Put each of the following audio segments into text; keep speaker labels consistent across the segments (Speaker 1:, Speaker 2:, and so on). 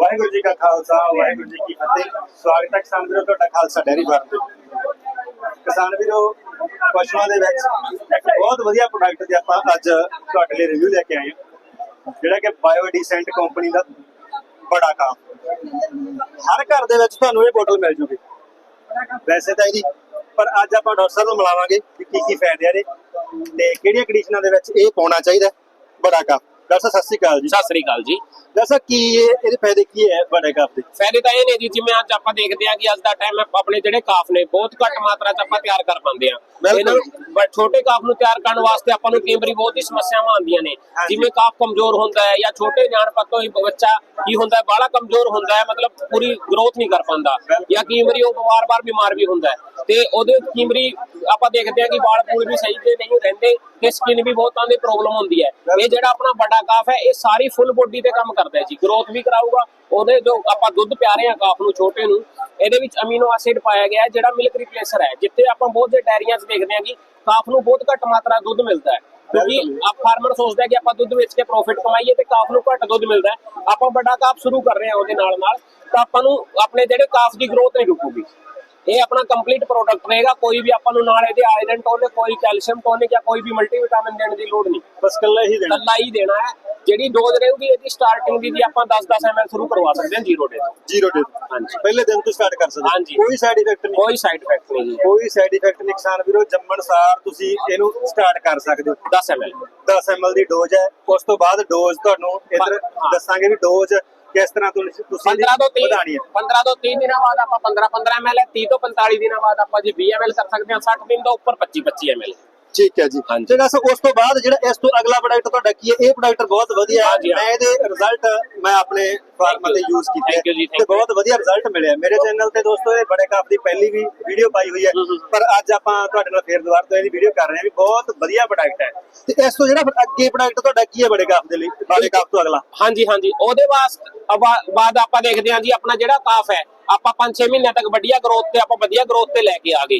Speaker 1: ਵਾਹਿਗੁਰੂ ਜੀ ਕਾ ਖਾਲਸਾ, ਵਾਹਿਗੁਰੂ ਜੀ ਕੀ ਫਤਿਹ। ਸਵਾਗਤ ਹੈ ਕਿਸਾਨ ਵੀਰੋ, ਤੁਹਾਡਾ ਖਾਲਸਾ ਡੈਰੀ ਫਾਰਮ ਤੇ। ਕਿਸਾਨ ਵੀਰੋ, ਪਸ਼ੂਆਂ ਦੇ ਵਿੱਚ ਇੱਕ ਬਹੁਤ ਵਧੀਆ ਪ੍ਰੋਡਕਟ ਦੀ ਆਪਾਂ ਅੱਜ ਤੁਹਾਡੇ ਲਈ ਰਿਵਿਊ ਲੈ ਕੇ ਆਏ ਹਾਂ, ਜਿਹੜਾ ਕਿ ਬਾਇਓ ਡੀਸੈਂਟ ਕੰਪਨੀ ਦਾ ਬੜਾ ਕੰਮ। ਹਰ ਘਰ ਦੇ ਵਿੱਚ ਤੁਹਾਨੂੰ ਇਹ ਬੋਤਲ ਮਿਲ ਜੂਗੀ। ਵੈਸੇ ਤਾਂ ਇਹਦੀ, ਪਰ ਅੱਜ ਆਪਾਂ ਡਾਕਟਰ ਸਾਹਿਬ ਨੂੰ ਮਿਲਾਵਾਂਗੇ ਕਿ ਕੀ ਕੀ ਫਾਇਦੇ ਆ ਇਹਦੇ। ਤੇ ਕਿਹੜੀਆਂ ਕੰਡੀਸ਼ਨਾਂ ਦੇ ਵਿੱਚ ਇਹ ਪਾਉਣਾ ਚਾਹੀਦਾ ਬੜਾ ਕੱਪ ਡਾਕਟਰ ਸਾਹਿਬ, ਸਤਿ ਸ਼੍ਰੀ ਅਕਾਲ ਜੀ।
Speaker 2: ਸਤਿ ਸ੍ਰੀ ਅਕਾਲ ਜੀ।
Speaker 1: ਸਾਹਿਬ ਕੀ ਇਹ ਇਹਦੇ ਫਾਇਦੇ ਕੀ ਹੈ ਬੜੇ ਕੱਪ ਦੇ?
Speaker 2: ਫਾਇਦੇ ਤਾਂ ਇਹ ਨੇ ਜੀ ਜਿਵੇਂ ਅੱਜ ਆਪਾਂ ਦੇਖਦੇ ਹਾਂ ਕਿ ਅੱਜ ਦਾ ਟਾਈਮ ਆਪਣੇ ਜਿਹੜੇ ਕਾਫ ਨੇ ਬਹੁਤ ਘੱਟ ਮਾਤਰਾ 'ਚ ਆਪਾਂ ਤਿਆਰ ਕਰ ਪਾਉਂਦੇ ਆ। ਬਟ ਛੋਟੇ ਕਾਫ ਨੂੰ ਤਿਆਰ ਕਰਨ ਵਾਸਤੇ ਆਪਾਂ ਨੂੰ ਕਈ ਵਾਰੀ ਬਹੁਤ ਹੀ ਸਮੱਸਿਆਵਾਂ ਆਉਂਦੀਆਂ ਨੇ। ਜਿਵੇਂ ਕਾਫ ਕਮਜ਼ੋਰ ਹੁੰਦਾ ਹੈ ਜਾਂ ਛੋਟੇ ਜਾਣ ਪੱਤੋਂ ਹੀ ਬੱਚਾ ਕੀ ਹੁੰਦਾ ਹੈ ਬਾਹਲਾ ਕਮਜ਼ੋਰ ਹੁੰਦਾ ਹੈ ਮਤਲਬ ਪੂਰੀ ਗਰੋਥ ਨਹੀਂ ਕਰ ਪਾਉਂਦਾ। ਜਾਂ ਕਈ ਵਾਰੀ ਉਹ ਵਾਰ-ਵਾਰ ਬਿਮਾਰ ਵੀ ਹੁੰਦਾ ਹੈ। ਤੇ ਉਹਦੇ ਕਈ ਵਾਰੀ ਆਪਾਂ ਦੇਖਦੇ ਹਾਂ ਕਿ ਵਾਲ ਪੂਲ ਵੀ ਸਹੀ ਤੇ ਨਹੀਂ ਰਹਿੰਦੇ ਤੇ ਸਕਿਨ ਵੀ ਬਹੁਤਾਂ ਦੀ ਪ੍ਰੋਬਲਮ ਹੁੰਦੀ ਹੈ। ਇਹ ਜਿਹੜਾ ਆਪਣਾ ਵੱਡਾ ਕਾਫ ਹੈ ਇਹ ਸਾਰੀ ਫੁੱਲ ਬੋਡੀ ਤੇ ਕੰਮ ਕਰਦਾ ਹੈ ਜੀ। ਗਰੋਥ ਵੀ ਕਰਾਊਗਾ ਉਹਦੇ ਜੋ ਆਪਾਂ ਦੁੱਧ ਪਿਆ ਰਹੇ ਹਾਂ ਕਾਫ ਨੂੰ ਛੋਟੇ ਨੂੰ ਇਹਦੇ ਵਿੱਚ ਅਮੀਨੋ ਐਸਿਡ ਪਾਇਆ ਗਿਆ ਹੈ ਜਿਹੜਾ ਮਿਲਕ ਰਿਪਲੇਸਰ ਹੈ। ਜਿੱਥੇ ਆਪਾਂ ਬਹੁਤ ਦੇ ਡੈਰੀਆਂ 'ਚ ਦੇਖਦੇ ਹਾਂ ਕਿ ਕਾਫ ਨੂੰ ਬਹੁਤ ਘੱਟ ਮਾਤਰਾ ਦੁੱਧ ਮਿਲਦਾ ਹੈ। ਕਿਉਂਕਿ ਆਪ ਫਾਰਮਰ ਸੋਚਦਾ ਕਿ ਆਪਾਂ ਦੁੱਧ ਵੇਚ ਕੇ ਪ੍ਰੋਫਿਟ ਕਮਾਈਏ ਤੇ ਕਾਫ ਨੂੰ ਘੱਟ ਦੁੱਧ ਮਿਲਦਾ ਆਪਾਂ ਵੱਡਾ ਕਾਫ ਸ਼ੁਰੂ ਕਰ ਰਹੇ ਹਾਂ ਉਹਦੇ ਨਾਲ ਨਾਲ ਤਾਂ ਆਪਾਂ ਨੂੰ ਆਪਣੇ ਜਿਹੜੇ ਕਾਫ ਦੀ ਗਰੋਥ ਨਹੀਂ ਰੁਕੂਗੀ। ਇਹ ਆਪਣਾ ਕੰਪਲੀਟ ਪ੍ਰੋਡਕਟ ਰਹੇਗਾ ਕੋਈ ਵੀ ਆਪਾਂ ਨੂੰ ਨਾਲ ਇਹਦੇ ਆਇਰਨ ਟੋਨਿਕ ਕੋਈ ਕੈਲਸ਼ੀਅਮ ਟੋਨਿਕ ਜਾਂ ਕੋਈ ਵੀ ਮਲਟੀਵਿਟਾਮਿਨ ਦੇਣ ਦੀ ਲੋੜ ਨਹੀਂ।
Speaker 1: ਬਸ ਕੱਲਾ ਹੀ ਦੇਣਾ।
Speaker 2: ਕੱਲਾ ਹੀ ਦੇਣਾ ਹੈ। ਜਿਹੜੀ ਡੋਜ਼ ਰਹੂਗੀ ਇਹਦੀ ਸਟਾਰਟਿੰਗ ਦੀ ਜੀ ਆਪਾਂ 10-10 ml ਸ਼ੁਰੂ ਕਰਵਾ ਸਕਦੇ ਹਾਂ ਜ਼ੀਰੋ ਡੇ
Speaker 1: ਜ਼ੀਰੋ ਡੇ
Speaker 2: ਹਾਂਜੀ।
Speaker 1: ਪਹਿਲੇ ਦਿਨ ਤੋਂ ਸਟਾਰਟ ਕਰ ਸਕਦੇ ਹੋ।
Speaker 2: ਹਾਂਜੀ।
Speaker 1: ਕੋਈ ਸਾਈਡ ਇਫੈਕਟ ਨਹੀਂ।
Speaker 2: ਕੋਈ ਸਾਈਡ ਇਫੈਕਟ ਨਹੀਂ ਜੀ।
Speaker 1: ਕੋਈ ਸਾਈਡ ਇਫੈਕਟ ਨਹੀਂ। ਕਿਸਾਨ ਵੀਰੋ ਜੰਮਣ ਸਾਰ ਤੁਸੀਂ ਇਹਨੂੰ ਸਟਾਰਟ ਕਰ ਸਕਦੇ ਹੋ।
Speaker 2: 10 ml
Speaker 1: 10 ml ਦੀ ਡੋਜ਼ ਹੈ। ਉਸ ਤੋਂ ਬਾਅਦ ਡੋਜ਼ ਤੁਹਾਨੂੰ ਇੱਧਰ
Speaker 2: ਹਾਂ।
Speaker 1: ਦੱਸਾਂਗੇ ਵੀ ਡੋਜ਼ ਕਿਸ ਤਰ੍ਹਾਂ ਤੁਸੀਂ ਤੁਸੀਂ
Speaker 2: 15 ਤੋਂ 30
Speaker 1: ਵਧਾਣੀ ਹੈ।
Speaker 2: 15 ਤੋਂ 30 ਦਿਨਾਂ ਬਾਅਦ ਆਪਾਂ 15-15 ml ਹੈ। 30 ਤੋਂ 45 ਦਿਨਾਂ ਬਾਅਦ ਆਪਾਂ ਜੀ 20 ml ਕਰ ਸਕਦੇ ਹਾਂ। 60 ਦਿਨ ਤੋਂ ਉੱਪਰ 25-25 ml
Speaker 1: ਠੀਕ ਹੈ ਜੀ। ਤੇ ਦੱਸੋ ਉਸ ਤੋਂ ਬਾਅਦ ਜਿਹੜਾ ਇਸ ਤੋਂ ਅਗਲਾ ਪ੍ਰੋਡਕਟ ਤੁਹਾਡਾ ਕੀ ਹੈ ਇਹ ਪ੍ਰੋਡਕਟ ਬਹੁਤ ਵਧੀਆ ਹਾਂ। ਮੈਂ ਇਹਦੇ ਰਿਜ਼ਲਟ ਮੈਂ ਆਪਣੇ ਫਾਰਮ. ਤੇ ਯੂਜ਼ ਕੀਤੇ ਤੇ. ਬਹੁਤ ਵਧੀਆ ਰਿਜ਼ਲਟ ਮਿਲਿਆ ਮੇਰੇ ਚੈਨਲ ਤੇ ਦੋਸਤੋ ਇਹ ਬੜੇ ਕਾਫ ਦੀ ਪਹਿਲੀ ਵੀ ਵੀਡੀਓ ਪਾਈ ਹੋਈ ਹੈ। ਪਰ ਅੱਜ ਆਪਾਂ ਤੁਹਾਡੇ ਨਾਲ ਫੇਰ ਦੁਬਾਰਾ ਤੋਂ ਇਹਦੀ ਵੀਡੀਓ ਕਰ ਰਹੇ ਹਾਂ ਵੀ ਬਹੁਤ ਵਧੀਆ ਪ੍ਰੋਡਕਟ ਹੈ ਤੇ ਇਸ ਤੋਂ ਜਿਹੜਾ ਫਿਰ ਅੱਗੇ ਪ੍ਰੋਡਕਟ ਤੁਹਾਡਾ ਕੀ ਹੈ ਬੜੇ ਕਾਫ ਦੇ ਲਈ ਬੜੇ ਕਾਫ ਤੋਂ ਅਗਲਾ
Speaker 2: ਹਾਂਜੀ ਹਾਂਜੀ ਉਹਦੇ ਵਾਸਤੇ ਬਾਅਦ ਆਪਾਂ ਦੇਖਦੇ ਹਾਂ ਜੀ ਆਪਣਾ ਜਿਹੜਾ ਕਾਫ ਹੈ ਆਪਾਂ 5-6 ਮਹੀਨਿਆਂ ਤੱਕ ਵਧੀਆ ਗਰੋਥ ਤੇ ਆਪਾਂ ਵਧੀਆ ਗਰੋਥ ਤੇ ਲੈ ਕੇ ਆ ਗਏ।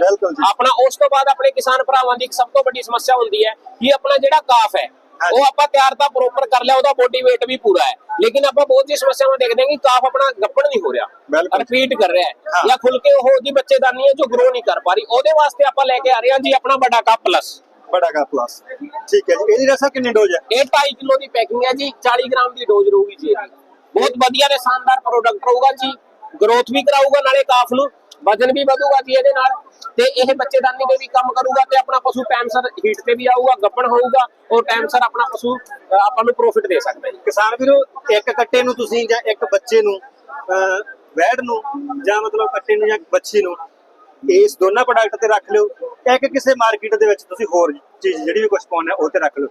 Speaker 2: ਆਪਣਾ ਉਸ ਤੋਂ ਬਾਅਦ ਆਪਣੇ ਕਿਸਾਨ ਭਰਾਵਾਂ ਦੀ ਇੱਕ ਸਭ ਤੋਂ ਵੱਡੀ ਸਮੱਸਿਆ ਹੁੰਦੀ ਹੈ ਕਿ ਆਪਣਾ ਜਿਹੜਾ ਕਾਫ ਹੈ। ਉਹ ਆਪਾਂ ਤਿਆਰ ਤਾਂ ਪ੍ਰੋਪਰ ਕਰ ਲਿਆ ਉਹਦਾ ਬੋਡੀ weight ਵੀ ਪੂਰਾ ਹੈ। ਲੇਕਿਨ ਆਪਾਂ ਬਹੁਤ ਜੀ ਸਮੱਸਿਆਵਾਂ ਦੇਖਦੇ ਹਾਂ ਕਿ ਕਾਫ ਆਪਣਾ ਗੱਪਣ ਨਹੀਂ ਹੋ ਰਿਹਾ। ਰਿਪੀਟ ਕਰ ਰਿਹਾ
Speaker 1: ਹਾਂ।
Speaker 2: ਜਾਂ ਖੁੱਲ ਕੇ ਉਹ ਉਹਦੀ ਬੱਚੇਦਾਨੀ ਹੈ ਜੋ ਗਰੋ ਨਹੀਂ ਕਰ ਪਾ ਰਹੀ। ਉਹਦੇ ਵਾਸਤੇ ਆਪਾਂ ਲੈ ਕੇ ਆ ਰਹੇ ਹਾਂ ਜੀ ਆਪਣਾ ਵੱਡਾ ਕਾਫ ਪਲੱਸ
Speaker 1: ਬੜਾ ਕਾਫ ਪਲੱਸ ਠੀਕ ਹੈ ਜੀ। ਇਹਦੀ ਰਸਾ ਕਿੰਨੀ ਡੋਜ਼ ਹੈ?
Speaker 2: ਇਹ 2.5 ਕਿਲੋ ਦੀ ਪੈਕਿੰਗ ਹੈ ਜੀ। 40 ਗ੍ਰਾਮ ਦੀ ਡੋਜ਼ ਰਹੂਗੀ ਜੀ ਬਹੁਤ ਵਧੀਆ ਤੇ ਸ਼ਾਨਦਾਰ ਪ੍ਰੋਡਕਟ ਰਹੂਗਾ ਜੀ। ਗਰੋਥ ਵੀ ਕਰਾਊਗਾ ਨਾਲੇ ਕਾਫ ਨੂੰ। ਵਜਨ ਵੀ ਵਧੂਗਾ ਜੀ ਇਹਦੇ ਨਾਲ। ਤੇ ਇਹ ਬੱਚੇਦਾਨੀ ਦੇ ਵੀ ਕੰਮ ਕਰੂਗਾ ਤੇ ਆਪਣਾ ਪਸ਼ੂ ਟਾਈਮ ਸਿਰ ਹੀਟ ਤੇ ਵੀ ਆਊਗਾ, ਗੱਪਣ ਹੋਊਗਾ ਉਹ ਟਾਈਮ ਸਿਰ ਆਪਣਾ ਪਸ਼ੂ ਆਪਾਂ ਨੂੰ ਪ੍ਰੋਫਿਟ ਦੇ ਸਕਦਾ
Speaker 1: ਕਿਸਾਨ ਵੀਰੋ, ਇੱਕ ਕੱਟੇ ਨੂੰ ਤੁਸੀਂ ਜਾਂ ਇੱਕ ਬੱਚੇ ਨੂੰ ਵੈੜ ਨੂੰ ਜਾਂ ਮਤਲਬ ਕੱਟੇ ਨੂੰ ਜਾਂ ਬੱਚੀ ਨੂੰ ਇਸ ਦੋਨਾਂ ਪ੍ਰੋਡਕਟ ਤੇ ਰੱਖ ਲਿਓ। ਇੱਕ ਕਿਸੇ ਮਾਰਕੀਟ ਦੇ ਵਿੱਚ ਤੁਸੀਂ ਹੋਰ ਚੀਜ਼ ਜਿਹੜੀ ਵੀ ਕੁਝ ਪਾਉਣਾ, ਉਹ ਤੇ ਰੱਖ ਲਿਓ।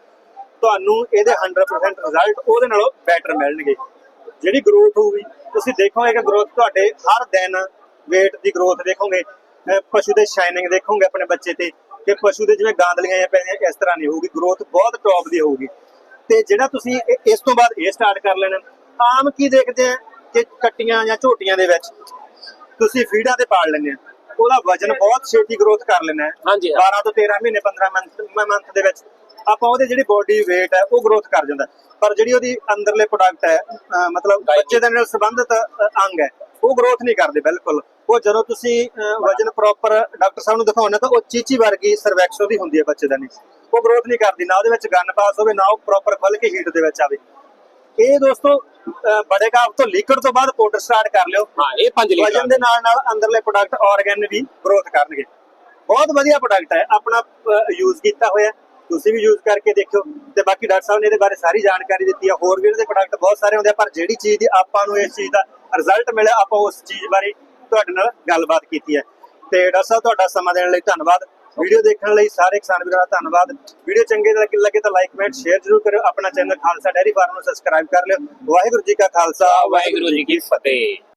Speaker 1: ਤੁਹਾਨੂੰ ਇਹਦੇ 100% ਰਿਜ਼ਲਟ ਉਹਦੇ ਨਾਲੋਂ ਬੈਟਰ ਮਿਲਣਗੇ। ਜਿਹੜੀ ਗਰੋਥ ਹੋਊਗੀ, ਤੁਸੀਂ ਦੇਖੋਗੇ ਕਿ ਗਰੋਥ ਤੁਹਾਡੇ ਹਰ ਦਿਨ weight ਦੀ ਗਰੋਥ ਦੇਖੋਗੇ। ਪਸ਼ੂ ਦੇ ਸ਼ਾਈਨਿੰਗ ਦੇਖੋਗੇ ਆਪਣੇ ਬੱਚੇ ਤੇ ਕਿ ਪਸ਼ੂ ਦੇ ਜਿਵੇਂ ਗਾਂਦਲੀਆਂ ਪੈਂਦੀਆਂ ਇਸ ਤਰ੍ਹਾਂ ਨਹੀਂ ਹੋਊਗੀ ਗਰੋਥ ਬਹੁਤ ਟੌਪ ਦੀ ਹੋਊਗੀ। ਤੇ ਜਿਹੜਾ ਤੁਸੀਂ ਇਸ ਤੋਂ ਬਾਅਦ ਇਹ ਸਟਾਰਟ ਕਰ ਲੈਣਾ ਆਮ ਕੀ ਦੇਖਦੇ ਆ ਕਿ ਕੱਟੀਆਂ ਜਾਂ ਝੋਟੀਆਂ ਦੇ ਵਿੱਚ ਤੁਸੀਂ ਫੀਡਾਂ ਤੇ ਪਾਲ ਲੈਂਦੇ ਆ। ਉਹਦਾ ਵਜਨ ਬਹੁਤ ਛੇਤੀ ਗਰੋਥ ਕਰ ਲੈਣਾ ਹੈ।
Speaker 2: ਹਾਂਜੀ, ਹਾਂ।
Speaker 1: 12 ਤੋਂ 13 ਮਹੀਨੇ 15 ਮੰਥ ਮੰਥ ਦੇ ਵਿੱਚ ਆਪਾਂ ਉਹਦੇ ਜਿਹੜੀ ਬੋਡੀ weight ਹੈ ਉਹ ਗਰੋਥ ਕਰ ਜਾਂਦਾ। ਪਰ ਜਿਹੜੀ ਉਹਦੀ ਅੰਦਰਲੇ ਪ੍ਰੋਡਕਟ ਹੈ ਮਤਲਬ ਬੱਚੇ ਦੇ ਨਾਲ ਸੰਬੰਧਿਤ ਅੰਗ ਹੈ ਉਹ ਗਰੋਥ ਨਹੀਂ ਕਰਦੇ ਬਿਲਕੁਲ। ਉਹ ਜਦੋਂ ਤੁਸੀਂ ਵਜਨ ਪ੍ਰੋਪਰ ਡਾਕਟਰ ਸਾਹਿਬ ਨੂੰ ਦਿਖਾਉਣਾ ਤਾਂ ਉਹ ਚੀਚੀ ਵਰਗੀ ਸਰਵੈਕਸ ਉਹਦੀ ਹੁੰਦੀ ਹੈ ਬੱਚੇ ਦਾ ਨਹੀਂ। ਉਹ ਗਰੋਥ ਨਹੀਂ ਕਰਦੀ ਨਾ ਉਹਦੇ ਵਿੱਚ ਗਨ ਪਾਸ ਹੋਵੇ ਨਾ ਉਹ ਪ੍ਰੋਪਰ ਖੁੱਲ ਕੇ ਹੀਟ ਦੇ ਵਿੱਚ ਆਵੇ। ਇਹ ਦੋਸਤੋ ਬੜੇ ਕਾਫ ਤੋਂ ਲੀਕੜ ਤੋਂ ਬਾਅਦ ਪਾਊਡਰ ਸਟਾਰਟ ਕਰ ਲਿਓ।
Speaker 2: ਹਾਂ ਇਹ 5 ਲੀਟਰ
Speaker 1: ਵਜਨ ਦੇ ਨਾਲ ਨਾਲ ਅੰਦਰਲੇ ਪ੍ਰੋਡਕਟ ਆਰਗਨ ਵੀ ਗਰੋਥ ਕਰਨਗੇ। ਬਹੁਤ ਵਧੀਆ ਪ੍ਰੋਡਕਟ ਹੈ ਆਪਣਾ ਯੂਜ਼ ਕੀਤਾ ਹੋਇਆ। ਤੁਸੀਂ ਵੀ ਯੂਜ਼ ਕਰਕੇ ਦੇਖਿਓ। ਤੇ ਬਾਕੀ ਡਾਕਟਰ ਸਾਹਿਬ ਨੇ ਇਹਦੇ ਬਾਰੇ ਸਾਰੀ ਜਾਣਕਾਰੀ ਦਿੱਤੀ ਹੈ। ਹੋਰ ਵੀ ਇਹਦੇ ਪ੍ਰੋਡਕਟ ਬਹੁਤ ਸਾਰੇ ਹੁੰਦੇ ਆ ਪਰ ਜਿਹੜੀ ਚੀਜ਼ ਦੀ ਆਪਾਂ ਨੂੰ ਇਸ ਚੀਜ਼ ਦਾ ਰਿਜ਼ਲਟ ਮਿਲਿਆ ਆਪਾਂ ਉਸ ਚੀਜ਼ ਬਾਰੇ ਤੁਹਾਡੇ ਨਾਲ ਗੱਲਬਾਤ ਕੀਤੀ ਹੈ। ਤੇ ਡਾਕਟਰ ਸਾਹਿਬ, ਤੁਹਾਡਾ ਸਮਾਂ ਦੇਣ ਲਈ ਧੰਨਵਾਦ। ਵੀਡੀਓ ਦੇਖਣ ਲਈ ਸਾਰੇ ਕਿਸਾਨ ਵੀਰਾਂ ਦਾ ਧੰਨਵਾਦ। ਵੀਡੀਓ ਚੰਗੇ ਲੱਗੇ ਤਾਂ ਲਾਈਕ ਕਮੈਂਟ ਸ਼ੇਅਰ ਜ਼ਰੂਰ ਕਰਿਓ। ਆਪਣਾ ਚੈਨਲ ਖਾਲਸਾ ਡੈਰੀ ਫਾਰਮ ਨੂੰ ਸਬਸਕ੍ਰਾਈਬ ਕਰ ਲਿਓ। ਵਾਹਿਗੁਰੂ ਜੀ ਕਾ ਖਾਲਸਾ।
Speaker 2: ਵਾਹਿਗੁਰੂ ਜੀ ਕੀ ਫਤਿਹ।